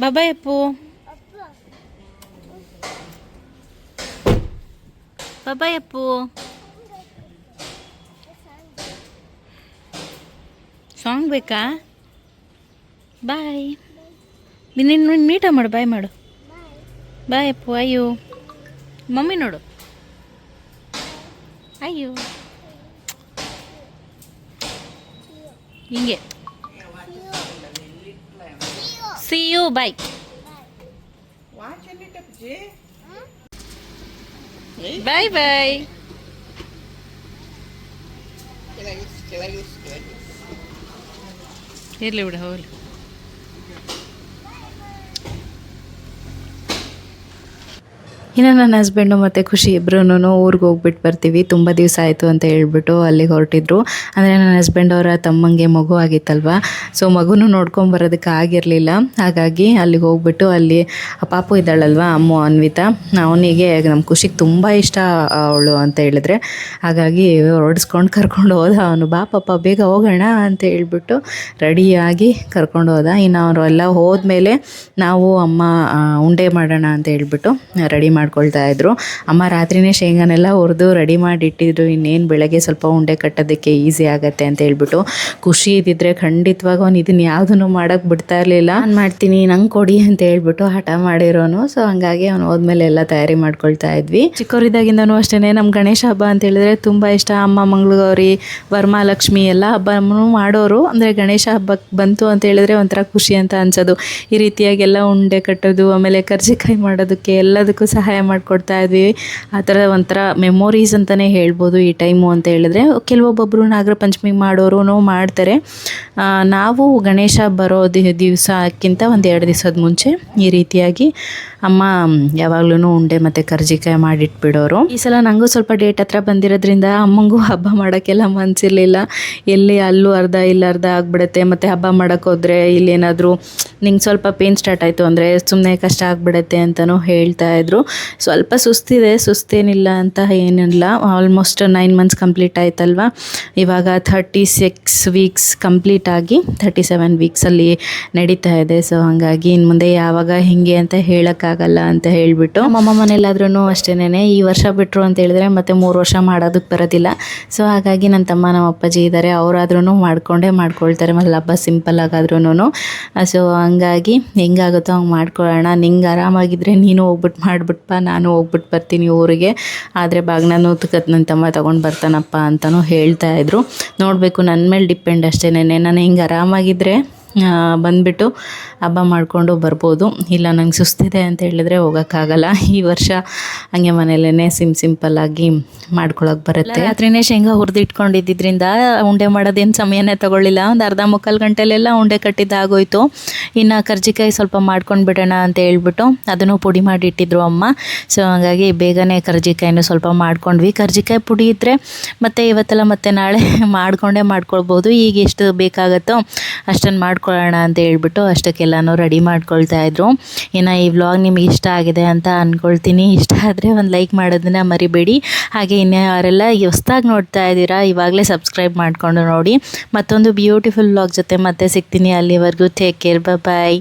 Bye bye Appu bye bye Appu song ಬೇಕಾ? ಬಾಯ್ ನಿನ್ನ ಮೀಟ ಮಾಡು ಬಾಯ್ ಮಾಡು. ಬಾಯ್ ಅಪ್ಪು ಅಯ್ಯೋ ಮಮ್ಮಿ ನೋಡು. ಅಯ್ಯೋ ಹಿಂಗೆ ಸಿ ಯು ಬಾಯ್ ಬಾಯ್ ಬಾಯ್ ಇರ್ಲಿ ಬಿಡು ಹೋಗ್ಲಿ ಇನ್ನು ನನ್ನ ಹಸ್ಬೆಂಡು ಮತ್ತು ಖುಷಿ ಇಬ್ಬರೂ ಊರಿಗೆ ಹೋಗ್ಬಿಟ್ಟು ಬರ್ತೀವಿ. ತುಂಬ ದಿವಸ ಆಯಿತು ಅಂತ ಹೇಳ್ಬಿಟ್ಟು ಅಲ್ಲಿಗೆ ಹೊರಟಿದ್ರು. ಅಂದರೆ ನನ್ನ ಹಸ್ಬೆಂಡ್ ಅವರ ತಮ್ಮಂಗೆ ಮಗು ಆಗಿತ್ತಲ್ವ? ಸೊ ಮಗುನೂ ನೋಡ್ಕೊಂಡು ಬರೋದಕ್ಕೆ ಆಗಿರಲಿಲ್ಲ. ಹಾಗಾಗಿ ಅಲ್ಲಿಗೆ ಹೋಗ್ಬಿಟ್ಟು ಅಲ್ಲಿ ಪಾಪು ಇದ್ದಾಳಲ್ವ, ಅಮ್ಮ ಅನ್ವಿತಾ, ಅವನಿಗೆ ನಮ್ಮ ಖುಷಿಗೆ ತುಂಬ ಇಷ್ಟ ಅವಳು ಅಂತ ಹೇಳಿದ್ರೆ. ಹಾಗಾಗಿ ಹೊರಡಿಸ್ಕೊಂಡು ಕರ್ಕೊಂಡು ಹೋದ ಅವನು ಬಾ ಪಾಪ ಬೇಗ ಹೋಗೋಣ ಅಂತ ಹೇಳ್ಬಿಟ್ಟು ರೆಡಿಯಾಗಿ ಕರ್ಕೊಂಡು ಹೋದ. ಇನ್ನು ಅವರು ಎಲ್ಲ ಹೋದ್ಮೇಲೆ ನಾವು ಅಮ್ಮ ಉಂಡೆ ಮಾಡೋಣ ಅಂತ ಹೇಳ್ಬಿಟ್ಟು ರೆಡಿ ಮಾಡ್ಕೊಳ್ತಾ ಇದ್ರು. ಅಮ್ಮ ರಾತ್ರಿನೇ ಶೇಂಗಾನೆಲ್ಲ ಹುರಿದು ರೆಡಿ ಮಾಡಿ ಇಟ್ಟಿದ್ರು ಇನ್ನೇನು ಬೆಳಗ್ಗೆ ಸ್ವಲ್ಪ ಉಂಡೆ ಕಟ್ಟೋದಕ್ಕೆ ಈಸಿ ಆಗತ್ತೆ ಅಂತ ಹೇಳ್ಬಿಟ್ಟು. ಖುಷಿ ಇದ್ದಿದ್ರೆ ಖಂಡಿತವಾಗ ಅವ್ನು ಇದನ್ನ ಯಾವುದನ್ನು ಮಾಡೋಕ್ಕೆ ಬಿಡ್ತಾ ಇರಲಿಲ್ಲ. ನಾನು ಮಾಡ್ತೀನಿ, ನಂಗೆ ಕೊಡಿ ಅಂತ ಹೇಳ್ಬಿಟ್ಟು ಹಠ ಮಾಡಿರೋನು. ಸೊ ಹಂಗಾಗಿ ಅವ್ನು ಹೋದ್ಮೇಲೆ ಎಲ್ಲ ತಯಾರಿ ಮಾಡ್ಕೊಳ್ತಾ ಇದ್ವಿ. ಚಿಕ್ಕವರಿದ್ದಾಗಿಂದನೂ ಅಷ್ಟೇ ನಮ್ಮ ಗಣೇಶ ಹಬ್ಬ ಅಂತ ಹೇಳಿದ್ರೆ ತುಂಬ ಇಷ್ಟ. ಅಮ್ಮ ಮಂಗಳಗೌರಿ ವರಮಹಾಲಕ್ಷ್ಮಿ ಎಲ್ಲ ಹಬ್ಬನೂ ಮಾಡೋರು. ಅಂದರೆ ಗಣೇಶ ಹಬ್ಬಕ್ಕೆ ಬಂತು ಅಂತ ಹೇಳಿದ್ರೆ ಒಂಥರ ಖುಷಿ ಅಂತ ಅನ್ಸೋದು. ಈ ರೀತಿಯಾಗಿ ಎಲ್ಲ ಉಂಡೆ ಕಟ್ಟೋದು, ಆಮೇಲೆ ಕರ್ಜಿಕಾಯಿ ಮಾಡೋದಕ್ಕೆ ಎಲ್ಲದಕ್ಕೂ ಸಹಾಯ ಮಾಡಿಕೊಡ್ತಾ ಇದ್ವಿ. ಆ ಥರ ಒಂಥರ ಮೆಮೊರೀಸ್ ಅಂತಲೇ ಹೇಳ್ಬೋದು ಈ ಟೈಮು ಅಂತ ಹೇಳಿದ್ರೆ. ಕೆಲವೊಬ್ಬೊಬ್ಬರು ನಾಗರ ಪಂಚಮಿ ಮಾಡೋರು ಮಾಡ್ತಾರೆ. ನಾವು ಗಣೇಶ ಬರೋ ದಿವಸಕ್ಕಿಂತ ಒಂದು ಎರಡು ದಿವಸದ ಮುಂಚೆ ಈ ರೀತಿಯಾಗಿ ಅಮ್ಮ ಯಾವಾಗ್ಲೂ ಉಂಡೆ ಮತ್ತು ಕರ್ಜಿಕಾಯಿ ಮಾಡಿಟ್ಬಿಡೋರು. ಈ ಸಲ ನನಗೂ ಸ್ವಲ್ಪ ಡೇಟ್ ಹತ್ರ ಬಂದಿರೋದ್ರಿಂದ ಅಮ್ಮಂಗೂ ಹಬ್ಬ ಮಾಡೋಕ್ಕೆಲ್ಲ ಮನಸ್ಸಿರಲಿಲ್ಲ ಎಲ್ಲಿ ಅಲ್ಲೂ ಅರ್ಧ, ಇಲ್ಲಿ ಅರ್ಧ ಆಗ್ಬಿಡುತ್ತೆ. ಮತ್ತು ಹಬ್ಬ ಮಾಡೋಕ್ಕೆ ಹೋದರೆ ಇಲ್ಲೇನಾದರೂ ನಿಂಗೆ ಸ್ವಲ್ಪ ಪೇನ್ ಸ್ಟಾರ್ಟ್ ಆಯಿತು ಅಂದರೆ ಸುಮ್ಮನೆ ಕಷ್ಟ ಆಗಿಬಿಡುತ್ತೆ ಅಂತಲೂ ಹೇಳ್ತಾ ಇದ್ರು. ಸ್ವಲ್ಪ ಸುಸ್ತಿದೆ, ಸುಸ್ತೇನಿಲ್ಲ ಅಂತ ಏನಿಲ್ಲ. ಆಲ್ಮೋಸ್ಟ್ ನೈನ್ ಮಂತ್ಸ್ ಕಂಪ್ಲೀಟ್ ಆಯ್ತಲ್ವಾ? ಇವಾಗ ಥರ್ಟಿ ಸಿಕ್ಸ್ ವೀಕ್ಸ್ ಕಂಪ್ಲೀಟ್ ಆಗಿ ಥರ್ಟಿ ಸೆವೆನ್ ವೀಕ್ಸಲ್ಲಿ ನಡೀತಾ ಇದೆ. ಸೊ ಹಾಗಾಗಿ ಇನ್ನು ಮುಂದೆ ಯಾವಾಗ ಹಿಂಗೆ ಅಂತ ಹೇಳೋಕ್ಕಾಗಲ್ಲ ಅಂತ ಹೇಳಿಬಿಟ್ಟು ನಮ್ಮ ಮನೇಲಾದ್ರೂ ಅಷ್ಟೇನೆ ಈ ವರ್ಷ ಬಿಟ್ಟರು ಅಂತ ಹೇಳಿದ್ರೆ ಮತ್ತೆ ಮೂರು ವರ್ಷ ಮಾಡೋದಕ್ಕೆ ಬರೋದಿಲ್ಲ. ಸೊ ಹಾಗಾಗಿ ನನ್ನ ತಮ್ಮ, ನಮ್ಮ ಅಪ್ಪಾಜಿ ಇದ್ದಾರೆ ಅವರಾದ್ರೂ ಮಾಡಿಕೊಂಡೇ ಮಾಡ್ಕೊಳ್ತಾರೆ ಮತ್ತೆ ಹಬ್ಬ ಸಿಂಪಲ್ ಆಗಾದ್ರೂ ಸೊ ಹಂಗಾಗಿ ಹೆಂಗಾಗುತ್ತೋ ಹಂಗೆ ಮಾಡ್ಕೊಳ್ಳೋಣ. ನಿಂಗೆ ಆರಾಮಾಗಿದ್ದರೆ ನೀನು ಹೋಗ್ಬಿಟ್ಟು ಮಾಡಿಬಿಟ್ಪ, ನಾನು ಹೋಗ್ಬಿಟ್ಟು ಬರ್ತೀನಿ ಊರಿಗೆ. ಆದರೆ ಬಾಗ್ನೂ ನನ್ನ ತಮ್ಮ ತೊಗೊಂಡು ಬರ್ತಾನಪ್ಪ ಅಂತಲೂ ಹೇಳ್ತಾ ಇದ್ರು. ನೋಡಬೇಕು ನನ್ನ ಮೇಲೆ ಡಿಪೆಂಡ್ ಅಷ್ಟೇನೆ ನಾನು ಹಿಂಗೆ ಆರಾಮಾಗಿದ್ದರೆ ಬಂದುಬಿಟ್ಟು ಹಬ್ಬ ಮಾಡಿಕೊಂಡು ಬರ್ಬೋದು. ಇಲ್ಲ, ನಂಗೆ ಸುಸ್ತಿದೆ ಅಂತ ಹೇಳಿದ್ರೆ ಹೋಗೋಕ್ಕಾಗಲ್ಲ. ಈ ವರ್ಷ ಹಂಗೆ ಮನೇಲೇ ಸಿಮ್ ಸಿಂಪಲ್ಲಾಗಿ ಮಾಡ್ಕೊಳಕ್ಕೆ ಬರುತ್ತೆ. ರಾತ್ರಿನೇ ಶೇಂಗಾ ಹುರಿದಿಟ್ಕೊಂಡಿದ್ದರಿಂದ ಉಂಡೆ ಮಾಡೋದೇನು ಸಮಯನೇ ತಗೊಳ್ಳಿಲ್ಲ. ಒಂದು ಅರ್ಧ ಮುಕ್ಕಾಲು ಗಂಟೆಲೆಲ್ಲ ಉಂಡೆ ಕಟ್ಟಿದ್ದಾಗೋಯ್ತು ಇನ್ನು ಕರ್ಜಿಕಾಯಿ ಸ್ವಲ್ಪ ಮಾಡ್ಕೊಂಡು ಬಿಡೋಣ ಅಂತ ಹೇಳ್ಬಿಟ್ಟು ಅದನ್ನು ಪುಡಿ ಮಾಡಿ ಇಟ್ಟಿದ್ರು ಅಮ್ಮ. ಸೊ ಹಾಗಾಗಿ ಬೇಗನೆ ಕರ್ಜಿಕಾಯಿನೂ ಸ್ವಲ್ಪ ಮಾಡ್ಕೊಂಡ್ವಿ. ಕರ್ಜಿಕಾಯಿ ಪುಡಿ ಇದ್ದರೆ ಮತ್ತು ಇವತ್ತೆಲ್ಲ ಮತ್ತೆ ನಾಳೆ ಮಾಡಿಕೊಂಡೇ ಮಾಡ್ಕೊಳ್ಬೋದು. ಈಗ ಎಷ್ಟು ಬೇಕಾಗತ್ತೋ ಅಷ್ಟನ್ನು ಮಾಡ್ಕೊಳ್ಳೋಣ ಅಂತ ಹೇಳ್ಬಿಟ್ಟು ಅಷ್ಟಕ್ಕೆಲ್ಲನೂ ರೆಡಿ ಮಾಡ್ಕೊಳ್ತಾ ಇದ್ರು. ಇನ್ನು ಈ ವ್ಲಾಗ್ ನಿಮಗೆ ಇಷ್ಟ ಆಗಿದೆ ಅಂತ ಅಂದ್ಕೊಳ್ತೀನಿ ಇಷ್ಟ ಆದರೆ ಒಂದು ಲೈಕ್ ಮಾಡೋದನ್ನ ಮರಿಬೇಡಿ. ಹಾಗೆ ಇನ್ನು ಯಾರೆಲ್ಲ ಹೊಸ್ದಾಗಿ ನೋಡ್ತಾ ಇದ್ದೀರಾ, ಇವಾಗಲೇ ಸಬ್ಸ್ಕ್ರೈಬ್ ಮಾಡಿಕೊಂಡು ನೋಡಿ. ಮತ್ತೊಂದು ಬ್ಯೂಟಿಫುಲ್ ವ್ಲಾಗ್ ಜೊತೆ ಮತ್ತೆ ಸಿಗ್ತೀನಿ. ಅಲ್ಲಿವರೆಗೂ ಟೇಕ್ ಕೇರ್ ಬಾಯ್